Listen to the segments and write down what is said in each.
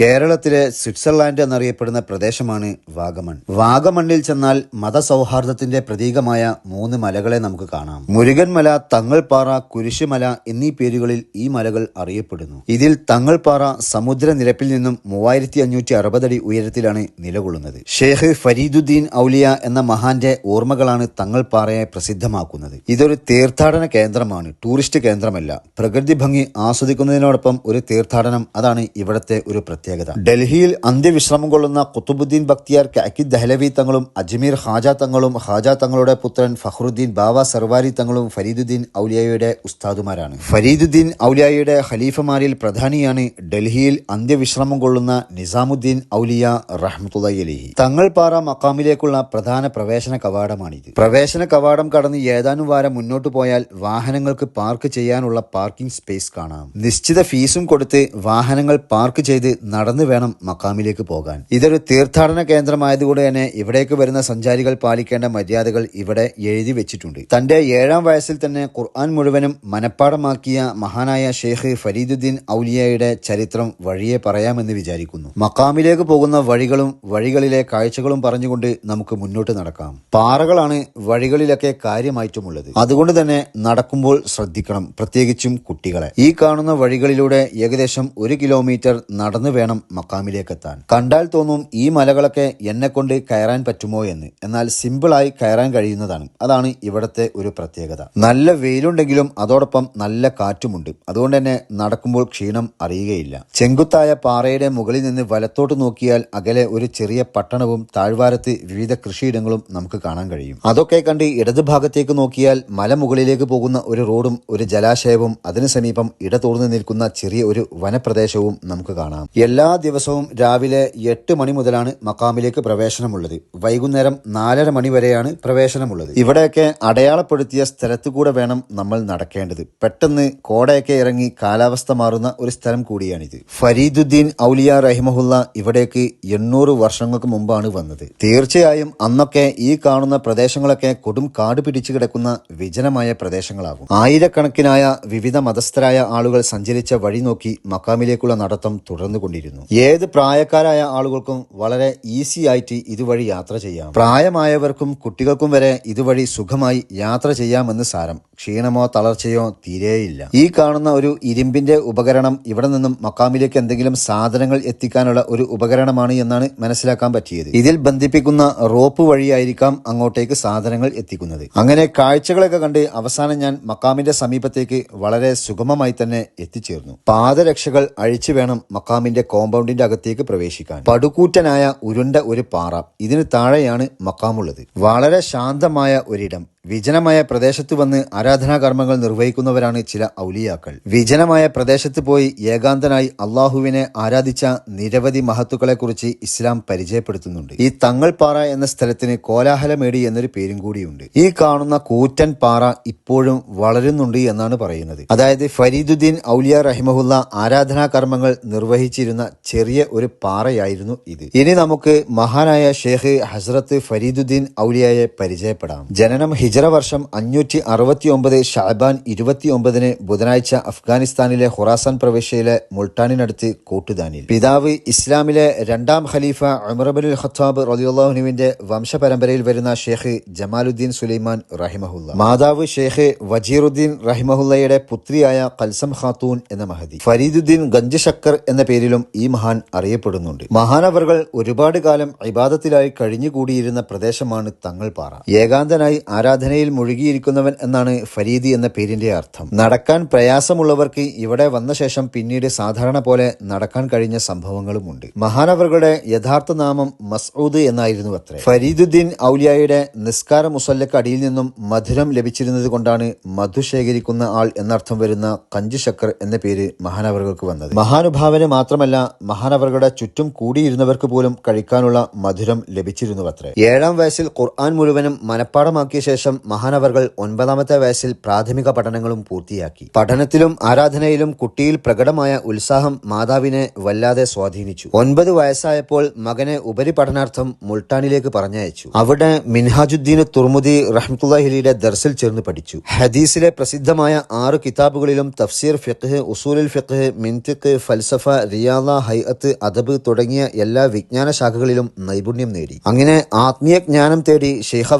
കേരളത്തിലെ സ്വിറ്റ്സർലാൻഡ് എന്നറിയപ്പെടുന്ന പ്രദേശമാണ് വാഗമൺ. വാഗമണ്ണിൽ ചെന്നാൽ മതസൗഹാർദ്ദത്തിന്റെ പ്രതീകമായ മൂന്ന് മലകളെ നമുക്ക് കാണാം. മുരുകൻമല തങ്ങൾപ്പാറ കുരിശുമല എന്നീ പേരുകളിൽ ഈ മലകൾ അറിയപ്പെടുന്നു. ഇതിൽ തങ്ങൾപ്പാറ സമുദ്രനിരപ്പിൽ നിന്നും മൂവായിരത്തി അഞ്ഞൂറ്റി അറുപതടി ഉയരത്തിലാണ് നിലകൊള്ളുന്നത്. ഷെയ്ഖ് ഫരീദുദ്ദീൻ ഔലിയ എന്ന മഹാന്റെ ഓർമ്മകളാണ് തങ്ങൾപ്പാറയെ പ്രസിദ്ധമാക്കുന്നത്. ഇതൊരു തീർത്ഥാടന കേന്ദ്രമാണ് ടൂറിസ്റ്റ് കേന്ദ്രമല്ല. പ്രകൃതി ഭംഗി ആസ്വദിക്കുന്നതിനോടൊപ്പം ഒരു തീർത്ഥാടനം അതാണ് ഇവിടത്തെ ഒരു പ്രത്യേകത. ഡൽഹിയിൽ അന്ത്യവിശ്രമം കൊള്ളുന്ന കുത്തുബുദ്ദീൻ ബക്തിയാർ കാക്കിദ് ദഹ്ലവി തങ്ങളും അജ്മീർ ഹാജ തങ്ങളും ഹാജ തങ്ങളുടെ പുത്രൻ ഫഹ്റുദ്ദീൻ ബാബ സർവാരി തങ്ങളും ഫരീദുദ്ദീൻ ഔലിയായുടെ ഉസ്താദുമാരാണ്. ഫരീദുദ്ദീൻ ഔലിയായുടെ ഖലീഫമാരിൽ പ്രധാനിയാണ് ഡൽഹിയിൽ അന്ത്യവിശ്രമം കൊള്ളുന്ന നിസാമുദ്ദീൻ ഔലിയ റഹ്മുലി തങ്ങൾ പാറ മക്കാമിലേക്കുള്ള പ്രധാന പ്രവേശന കവാടമാണിത്. പ്രവേശന കവാടം കടന്ന് ഏതാനും വാരം മുന്നോട്ട് പോയാൽ വാഹനങ്ങൾക്ക് പാർക്ക് ചെയ്യാനുള്ള പാർക്കിംഗ് സ്പേസ് കാണാം. നിശ്ചിത ഫീസും കൊടുത്ത് വാഹനങ്ങൾ പാർക്ക് ചെയ്ത് നടന്നു വേണം മക്കാമിലേക്ക് പോകാൻ. ഇതൊരു തീർത്ഥാടന കേന്ദ്രമായതുകൊണ്ട് തന്നെ ഇവിടേക്ക് വരുന്ന സഞ്ചാരികൾ പാലിക്കേണ്ട മര്യാദകൾ ഇവിടെ എഴുതി വെച്ചിട്ടുണ്ട്. തന്റെ ഏഴാം വയസ്സിൽ തന്നെ ഖുർആൻ മുഴുവനും മനഃപ്പാടമാക്കിയ മഹാനായ ഷെയ്ഖ് ഫരീദുദ്ദീൻ ഔലിയയുടെ ചരിത്രം വഴിയെ പറയാമെന്ന് വിചാരിക്കുന്നു. മക്കാമിലേക്ക് പോകുന്ന വഴികളും വഴികളിലെ കാഴ്ചകളും പറഞ്ഞുകൊണ്ട് നമുക്ക് മുന്നോട്ട് നടക്കാം. പാറകളാണ് വഴികളിലൊക്കെ കാര്യമായിട്ടുമുള്ളത്. അതുകൊണ്ട് തന്നെ നടക്കുമ്പോൾ ശ്രദ്ധിക്കണം പ്രത്യേകിച്ചും കുട്ടികളെ. ഈ കാണുന്ന വഴികളിലൂടെ ഏകദേശം ഒരു കിലോമീറ്റർ നടന്നു വേണം മക്കാമിലേക്ക് എത്താൻ കണ്ടാൽ തോന്നും ഈ മലകളൊക്കെ എന്നെ കൊണ്ട് കയറാൻ പറ്റുമോ എന്ന്. എന്നാൽ സിമ്പിളായി കയറാൻ കഴിയുന്നതാണ്. അതാണ് ഇവിടത്തെ ഒരു പ്രത്യേകത. നല്ല വെയിലുണ്ടെങ്കിലും അതോടൊപ്പം നല്ല കാറ്റുമുണ്ട്. അതുകൊണ്ട് തന്നെ നടക്കുമ്പോൾ ക്ഷീണം അറിയുകയില്ല. ചെങ്കുത്തായ പാറയുടെ മുകളിൽ നിന്ന് വലത്തോട്ട് നോക്കിയാൽ അകലെ ഒരു ചെറിയ പട്ടണവും താഴ്വാരത്ത് വിവിധ കൃഷിയിടങ്ങളും നമുക്ക് കാണാൻ കഴിയും. അതൊക്കെ കണ്ട് ഇടതുഭാഗത്തേക്ക് നോക്കിയാൽ മലമുകളിലേക്ക് പോകുന്ന ഒരു റോഡും ഒരു ജലാശയവും അതിനു സമീപം ഇടതൂർന്നു നിൽക്കുന്ന ചെറിയ ഒരു വനപ്രദേശവും നമുക്ക് കാണാം. എല്ലാ ദിവസവും രാവിലെ എട്ട് മണി മുതലാണ് മക്കാമിലേക്ക് പ്രവേശനമുള്ളത്. വൈകുന്നേരം നാലര മണി വരെയാണ് പ്രവേശനമുള്ളത്. ഇവിടെയൊക്കെ അടയാളപ്പെടുത്തിയ സ്ഥലത്തു കൂടെ വേണം നമ്മൾ നടക്കേണ്ടത്. പെട്ടെന്ന് കോടയൊക്കെ ഇറങ്ങി കാലാവസ്ഥ മാറുന്ന ഒരു സ്ഥലം കൂടിയാണിത്. ഫരീദുദ്ദീൻ ഔലിയ റഹിമഹുല്ല ഇവിടേക്ക് എണ്ണൂറ് വർഷങ്ങൾക്ക് മുമ്പാണ് വന്നത്. തീർച്ചയായും അന്നൊക്കെ ഈ കാണുന്ന പ്രദേശങ്ങളൊക്കെ കൊടും കാട് പിടിച്ചു കിടക്കുന്ന വിജനമായ പ്രദേശങ്ങളാകും. ആയിരക്കണക്കിനായ വിവിധ മതസ്ഥരായ ആളുകൾ സഞ്ചരിച്ച വഴി നോക്കി മക്കാമിലേക്കുള്ള നടത്തം തുടർന്നുകൊണ്ടിരുന്നു ഏത് പ്രായക്കാരായ ആളുകൾക്കും വളരെ ഈസി ആയിട്ട് ഇതുവഴി യാത്ര ചെയ്യാം. പ്രായമായവർക്കും കുട്ടികൾക്കും വരെ ഇതുവഴി സുഖമായി യാത്ര ചെയ്യാമെന്ന് സാരം. ക്ഷീണമോ തളർച്ചയോ തീരെയില്ല. ഈ കാണുന്ന ഒരു ഇരുമ്പിന്റെ ഉപകരണം ഇവിടെ നിന്നും മക്കാമിലേക്ക് എന്തെങ്കിലും സാധനങ്ങൾ എത്തിക്കാനുള്ള ഒരു ഉപകരണമാണ് എന്നാണ് മനസ്സിലാക്കാൻ പറ്റിയത്. ഇതിൽ ബന്ധിപ്പിക്കുന്ന റോപ്പ് വഴിയായിരിക്കാം അങ്ങോട്ടേക്ക് സാധനങ്ങൾ എത്തിക്കുന്നത്. അങ്ങനെ കാഴ്ചകളൊക്കെ കണ്ട് അവസാനം ഞാൻ മക്കാമിന്റെ സമീപത്തേക്ക് വളരെ സുഗമമായി തന്നെ എത്തിച്ചേർന്നു. പാദരക്ഷകൾ അഴിച്ചു വേണം മക്കാമിന്റെ കോമ്പൗണ്ടിന്റെ അകത്തേക്ക് പ്രവേശിക്കാൻ. പടുകൂറ്റനായ ഉരുണ്ട ഒരു പാറ ഇതിന് താഴെയാണ് മക്കാമുള്ളത്. വളരെ ശാന്തമായ ഒരിടം. വിജനമായ പ്രദേശത്ത് വന്ന് ആരാധനാ കർമ്മങ്ങൾ നിർവഹിക്കുന്നവരാണ് ചില ഔലിയാക്കൾ. വിജനമായ പ്രദേശത്ത് പോയി ഏകാന്തനായി അള്ളാഹുവിനെ ആരാധിച്ച നിരവധി മഹത്തുക്കളെക്കുറിച്ച് ഇസ്ലാം പരിചയപ്പെടുത്തുന്നുണ്ട്. ഈ തങ്ങൾപ്പാറ എന്ന സ്ഥലത്തിന് കോലാഹലമേടി എന്നൊരു പേരും കൂടിയുണ്ട്. ഈ കാണുന്ന കൂറ്റൻ പാറ ഇപ്പോഴും വളരുന്നുണ്ട് എന്നാണ് പറയുന്നത്. അതായത് ഫരീദുദ്ദീൻ ഔലിയ റഹിമഹുല്ല ആരാധനാ കർമ്മങ്ങൾ നിർവഹിച്ചിരുന്ന ചെറിയ ഒരു പാറയായിരുന്നു ഇത്. ഇനി നമുക്ക് മഹാനായ ഷേഖ് ഹസ്രത്ത് ഫരീദുദ്ദീൻ ഔലിയയെ പരിചയപ്പെടാം. ജനനം ഹിജറ വർഷം അഞ്ഞൂറ്റി അറുപത്തി ഒമ്പത് ഷാബാൻ ഇരുപത്തിയൊമ്പതിന് ബുധനാഴ്ച അഫ്ഗാനിസ്ഥാനിലെ ഖുറാസാൻ പ്രവിശ്യയിലെ മുൾട്ടാനിനടുത്ത് കോട്ടുദാനിൽ പിതാവ് ഇസ്ലാമിലെ രണ്ടാം ഖലീഫ ഉമർബുൽ ഖത്താബ് റലിയുള്ളാഹുനുവിന്റെ വംശപരമ്പരയിൽ വരുന്ന ഷെയ്ഖ് ജമാലുദ്ദീൻ സുലൈമാൻ റഹിമഹുല്ല. മാതാവ് ഷെയ്ഖ് വജീറുദ്ദീൻ റഹിമഹുല്ലയുടെ പുത്രിയായ കൽസം ഖാത്തൂൻ എന്ന മഹതി. ഫരീദുദ്ദീൻ ഗഞ്ച് ശക്കർ എന്ന പേരിലും ഈ മഹാൻ അറിയപ്പെടുന്നുണ്ട്. മഹാനവറുകൾ ഒരുപാട് കാലം ഇബാദത്തിലായി കഴിഞ്ഞുകൂടിയിരുന്ന പ്രദേശമാണ് തങ്ങൾപാറ. ഏകാന്തനായി ആരാധനയിൽ മുഴുകിയിരിക്കുന്നവൻ എന്നാണ് ഫരീദി എന്ന പേരിന്റെ അർത്ഥം. നടക്കാൻ പ്രയാസമുള്ളവർക്ക് ഇവിടെ വന്ന ശേഷം പിന്നീട് സാധാരണ പോലെ നടക്കാൻ കഴിഞ്ഞ സംഭവങ്ങളുമുണ്ട്. മഹാനവറുകളുടെ യഥാർത്ഥ നാമം മസ്ഊദ് എന്നായിരുന്നു അത്രേ. ഫരീദുദ്ദീൻ ഔലിയായുടെ നിസ്കാര മുസല്ലക്ക് അടിയിൽ നിന്നും മധുരം ലഭിച്ചിരുന്നത് കൊണ്ടാണ് മധു ശേഖരിക്കുന്ന ആൾ എന്നർത്ഥം വരുന്ന കഞ്ചു ശക്കർ എന്ന പേര് മഹാനവറുകൾക്ക് വന്നത്. മഹാനുഭാവന് മാത്രമല്ല മഹാനവറുകളുടെ ചുറ്റും കൂടിയിരുന്നവർക്ക് പോലും കഴിക്കാനുള്ള മധുരം ലഭിച്ചിരുന്നു അത്രേ. ഏഴാം വയസ്സിൽ ഖുർആൻ മുഴുവനും മനഃപ്പാടമാക്കിയ ശേഷം ശേഷം മഹാനവർകൾ ഒൻപതാമത്തെ വയസ്സിൽ പ്രാഥമിക പഠനങ്ങളും പൂർത്തിയാക്കി. പഠനത്തിലും ആരാധനയിലും കുട്ടിയിൽ പ്രകടമായ ഉത്സാഹം മാതാവിനെ വല്ലാതെ സ്വാധീനിച്ചു. ഒൻപത് വയസ്സായപ്പോൾ മകനെ ഉപരിപഠനാർത്ഥം മുൾട്ടാനിലേക്ക് പറഞ്ഞയച്ചു. അവിടെ മിൻഹാജുദ്ദീൻ തുർമുദി റഹ്മത്തുല്ലാഹിലിയുടെ ദർസിൽ ചേർന്ന് പഠിച്ചു. ഹദീസിലെ പ്രസിദ്ധമായ ആറ് കിതാബുകളിലും തഫ്സീർ ഫിഖ് ഉസൂലുൽ ഫിഖ് മിൻതിഖ് ഫൽസഫ റിയാദ ഹൈഅത്ത് അദബ് തുടങ്ങിയ എല്ലാ വിജ്ഞാന ശാഖകളിലും നൈപുണ്യം നേടി. അങ്ങനെ ആത്മീയ ജ്ഞാനം തേടി ഷെയ്ഖ്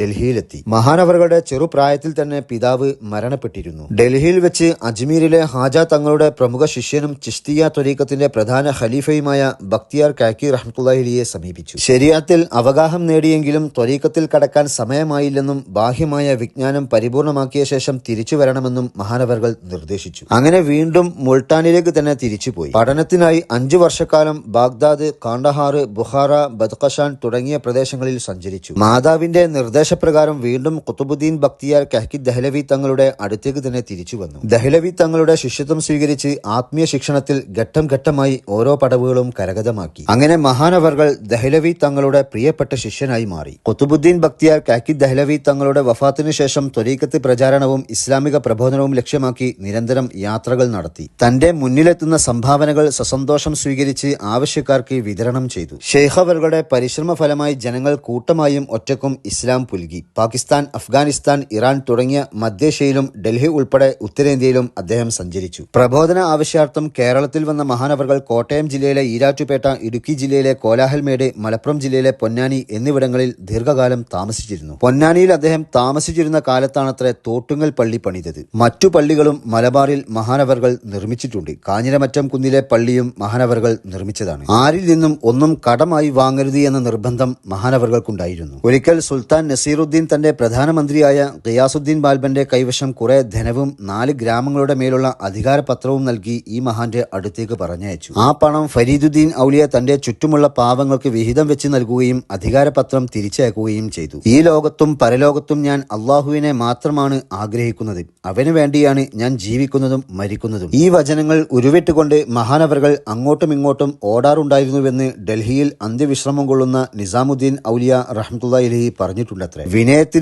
ഡൽഹിയിലെത്തി. മഹാനവറുകളുടെ ചെറുപ്രായത്തിൽ തന്നെ പിതാവ് മരണപ്പെട്ടിരുന്നു. ഡൽഹിയിൽ വെച്ച് അജ്മീരിലെ ഹാജ തങ്ങളുടെ പ്രമുഖ ശിഷ്യനും ചിസ്തിയ ത്വരീക്കത്തിന്റെ പ്രധാന ഖലീഫയുമായ ബക്തിയാർ കാക്കി റഹ്മത്തുല്ലാഹിലിയെ സമീപിച്ചു. ശരിയാത്തിൽ അവഗാഹം നേടിയെങ്കിലും ത്വരീക്കത്തിൽ കടക്കാൻ സമയമായില്ലെന്നും ബാഹ്യമായ വിജ്ഞാനം പരിപൂർണമാക്കിയ ശേഷം തിരിച്ചു വരണമെന്നും മഹാനവറുകൾ നിർദ്ദേശിച്ചു. അങ്ങനെ വീണ്ടും മുൾട്ടാനിലേക്ക് തന്നെ തിരിച്ചുപോയി. പഠനത്തിനായി അഞ്ചു വർഷക്കാലം ബാഗ്ദാദ് കാണ്ടഹാർ ബുഹാറ ബദ്ഖഷാൻ തുടങ്ങിയ പ്രദേശങ്ങളിൽ സഞ്ചരിച്ചു. മാതാവിന്റെ നിർദ്ദേശപ്രകാരം കുത്തുബുദ്ദീൻ ബക്തിയാർ കഹ്കി ദഹ്ലവി തങ്ങളുടെ അടുത്തേക്ക് തന്നെ തിരിച്ചു വന്നു. ദഹ്ലവി തങ്ങളുടെ ശിഷ്യത്വം സ്വീകരിച്ച് ആത്മീയ ശിക്ഷണത്തിൽ ഘട്ടം ഘട്ടമായി ഓരോ പടവുകളും കരഗതമാക്കി. അങ്ങനെ മഹാനവർകൾ ദഹ്ലവി തങ്ങളുടെ പ്രിയപ്പെട്ട ശിഷ്യനായി മാറി. കുത്തുബുദ്ദീൻ ബക്തിയാർ കാക്കി ദഹ്ലവി തങ്ങളുടെ വഫാത്തിനു ശേഷം ത്വരീക്കത്ത് പ്രചാരണവും ഇസ്ലാമിക പ്രബോധനവും ലക്ഷ്യമാക്കി നിരന്തരം യാത്രകൾ നടത്തി. തന്റെ മുന്നിലെത്തുന്ന സംഭാവനകൾ സസന്തോഷം സ്വീകരിച്ച് ആവശ്യക്കാർക്ക് വിതരണം ചെയ്തു. ഷെയ്ഖവറുകളുടെ പരിശ്രമ ഫലമായി ജനങ്ങൾ കൂട്ടമായും ഒറ്റക്കും ഇസ്ലാം പുൽകി. പാകിസ്ഥാൻ അഫ്ഗാനിസ്ഥാൻ ഇറാൻ തുടങ്ങിയ മധ്യേഷ്യയിലും ഡൽഹി ഉൾപ്പെടെ ഉത്തരേന്ത്യയിലും അദ്ദേഹം സഞ്ചരിച്ചു. പ്രബോധന ആവശ്യാർത്ഥം കേരളത്തിൽ വന്ന മഹാനവറുകൾ കോട്ടയം ജില്ലയിലെ ഈരാറ്റുപേട്ട ഇടുക്കി ജില്ലയിലെ കോലാഹൽമേട് മലപ്പുറം ജില്ലയിലെ പൊന്നാനി എന്നിവിടങ്ങളിൽ ദീർഘകാലം താമസിച്ചിരുന്നു. പൊന്നാനിയിൽ അദ്ദേഹം താമസിച്ചിരുന്ന കാലത്താണത്രേ തോട്ടുങ്ങൽ പള്ളി പണിതത്. മറ്റു പള്ളികളും മലബാറിൽ മഹാനവറുകൾ നിർമ്മിച്ചിട്ടുണ്ട്. കാഞ്ഞിരമറ്റം കുന്നിലെ പള്ളിയും മഹാനവറുകൾ നിർമ്മിച്ചതാണ്. ആരിൽ നിന്നും ഒന്നും കടമായി വാങ്ങരുത് എന്ന നിർബന്ധം മഹാനവറുകൾക്കുണ്ടായിരുന്നു. ഒരിക്കൽ സുൽത്താൻ നസീറുദ്ദീൻ തന്റെ പ്രധാനമന്ത്രിയായ ഖിയാസുദ്ദീൻ ബാൽബന്റെ കൈവശം കുറെ ധനവും നാല് ഗ്രാമങ്ങളുടെ മേലുള്ള അധികാരപത്രവും നൽകി ഈ മഹാന്റെ അടുത്തേക്ക് പറഞ്ഞയച്ചു. ആ പണം ഫരീദുദ്ദീൻ ഔലിയ തന്റെ ചുറ്റുമുള്ള പാവങ്ങൾക്ക് വിഹിതം വെച്ച് നൽകുകയും അധികാരപത്രം തിരിച്ചയക്കുകയും ചെയ്തു. ഈ ലോകത്തും പരലോകത്തും ഞാൻ അള്ളാഹുവിനെ മാത്രമാണ് ആഗ്രഹിക്കുന്നത്. അവന് വേണ്ടിയാണ് ഞാൻ ജീവിക്കുന്നതും മരിക്കുന്നതും. ഈ വചനങ്ങൾ ഉരുവിട്ടുകൊണ്ട് മഹാനവറുകൾ അങ്ങോട്ടും ഇങ്ങോട്ടും ഓടാറുണ്ടായിരുന്നുവെന്ന് ഡൽഹിയിൽ അന്ത്യവിശ്രമം കൊള്ളുന്ന നിസാമുദ്ദീൻ ഔലിയ റഹ്മുല്ലി പറഞ്ഞിട്ടുണ്ടത്രേ.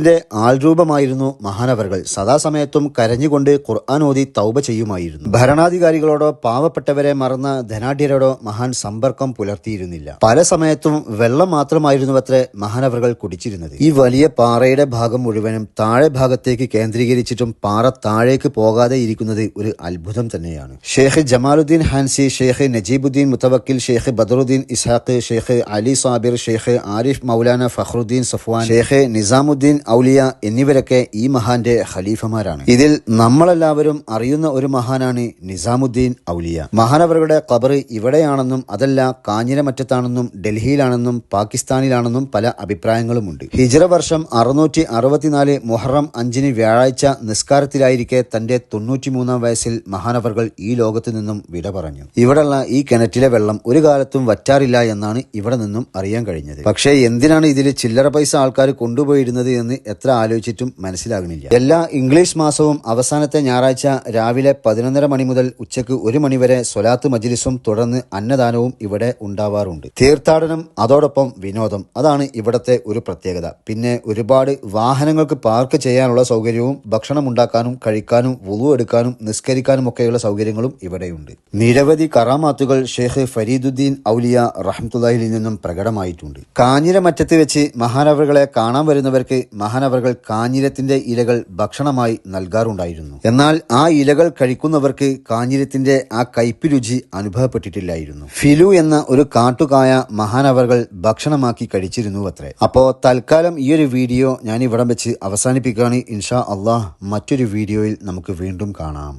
വിനയത്തിന്റെ ആൾരൂപമായിരുന്നു മഹാനവറുകൾ. സദാസമയത്തും കരഞ്ഞുകൊണ്ട് ഖുർആൻ ഓതി തൗബ ചെയ്യുമായിരുന്നു. ഭരണാധികാരികളോടോ പാവപ്പെട്ടവരെ മറന്ന ധനാഢ്യരോടോ മഹാൻ സമ്പർക്കം പുലർത്തിയിരുന്നില്ല. പല സമയത്തും വെള്ളം മാത്രമായിരുന്നു അത്ര മഹാനവറുകൾ കുടിച്ചിരുന്നത്. ഈ വലിയ പാറയുടെ ഭാഗം മുഴുവനും താഴെ ഭാഗത്തേക്ക് കേന്ദ്രീകരിച്ചിട്ടും പാറ താഴേക്ക് പോകാതെ ഇരിക്കുന്നത് ഒരു അത്ഭുതം തന്നെയാണ്. ഷെയ്ഖ് ജമാലുദ്ദീൻ ഹാൻസി ഷെയ്ഖ് നജീബുദ്ദീൻ മുത്തവക്കിൽ ഷെയ്ഖ് ബദറുദ്ദീൻ ഇസാഖ് ഷെയ്ഖ് അലി സാബിർ ഷെയ്ഖ് ആരിഫ് മൗലാന ഫഹ്റുദ്ദീൻ സഫ്വാൻ ഷെയ്ഖ് നിസാമുദ്ദീൻ ഔലിയ എന്നിവരൊക്കെ ഈ മഹാന്റെ ഖലീഫമാരാണ്. ഇതിൽ നമ്മളെല്ലാവരും അറിയുന്ന ഒരു മഹാനാണ് നിസാമുദ്ദീൻ ഔലിയ. മഹാനവരുടെ ഖബർ ഇവിടെയാണെന്നും അതല്ല കാഞ്ഞിരമറ്റത്താണെന്നും ഡൽഹിയിലാണെന്നും പാകിസ്ഥാനിലാണെന്നും പല അഭിപ്രായങ്ങളുമുണ്ട്. ഹിജറ വർഷം അറുന്നൂറ്റി അറുപത്തിനാല് മുഹറം അഞ്ചിന് വ്യാഴാഴ്ച നിസ്കാരത്തിലായിരിക്കെ തന്റെ തൊണ്ണൂറ്റിമൂന്നാം വയസ്സിൽ മഹാനവറുകൾ ഈ ലോകത്ത് നിന്നും വിട പറഞ്ഞു. ഇവിടെയുള്ള ഈ കിണറ്റിലെ വെള്ളം ഒരു കാലത്തും വറ്റാറില്ല എന്നാണ് ഇവിടെ നിന്നും അറിയാൻ കഴിഞ്ഞത്. പക്ഷേ എന്തിനാണ് ഇതിൽ ചില്ലറ പൈസ ആൾക്കാർ കൊണ്ടുപോയിരുന്നത് എന്ന് എത്ര ആലോചിച്ചിട്ടും മനസ്സിലാകുന്നില്ല. എല്ലാ ഇംഗ്ലീഷ് മാസവും അവസാനത്തെ ഞായറാഴ്ച രാവിലെ പതിനൊന്നര മണി മുതൽ ഉച്ചയ്ക്ക് ഒരു മണിവരെ സ്വലാത്ത് മജിലിസും തുടർന്ന് അന്നദാനവും ഇവിടെ ഉണ്ടാവാറുണ്ട്. തീർത്ഥാടനം അതോടൊപ്പം വിനോദം. അതാണ് ഇവിടത്തെ ഒരു പ്രത്യേകത. പിന്നെ ഒരുപാട് വാഹനങ്ങൾക്ക് പാർക്ക് ചെയ്യാനുള്ള സൗകര്യവും ഭക്ഷണം ഉണ്ടാക്കാനും കഴിക്കാനും വുളു എടുക്കാനും നിസ്കരിക്കാനും ഒക്കെയുള്ള സൗകര്യങ്ങളും ഇവിടെയുണ്ട്. നിരവധി കറാമാത്തുകൾ ഷെയ്ഖ് ഫരീദുദ്ദീൻ ഔലിയ റഹ്മത്തുല്ലാഹിൽ നിന്നും പ്രകടമായിട്ടുണ്ട്. കാഞ്ഞിരമറ്റത്ത് വെച്ച് മഹാനവറുകളെ കാണാൻ വരുന്നവർക്ക് മഹാനവറുകൾ കാഞ്ഞിരത്തിന്റെ ഇലകൾ ഭക്ഷണമായി നൽകാറുണ്ടായിരുന്നു. എന്നാൽ ആ ഇലകൾ കഴിക്കുന്നവർക്ക് കാഞ്ഞിരത്തിന്റെ ആ കയ്പ് രുചി അനുഭവപ്പെട്ടിട്ടില്ലായിരുന്നു. ഫിലു എന്ന ഒരു കാട്ടുകായ മഹാനവറുകൾ ഭക്ഷണമാക്കി കഴിച്ചിരുന്നു അത്രേ അപ്പോ തൽക്കാലം ഈ ഒരു വീഡിയോ ഞാൻ ഇവിടം വെച്ച് അവസാനിപ്പിക്കുകയാണ്. ഇൻഷാ അള്ളാഹ് മറ്റൊരു വീഡിയോയിൽ നമുക്ക് വീണ്ടും കാണാം.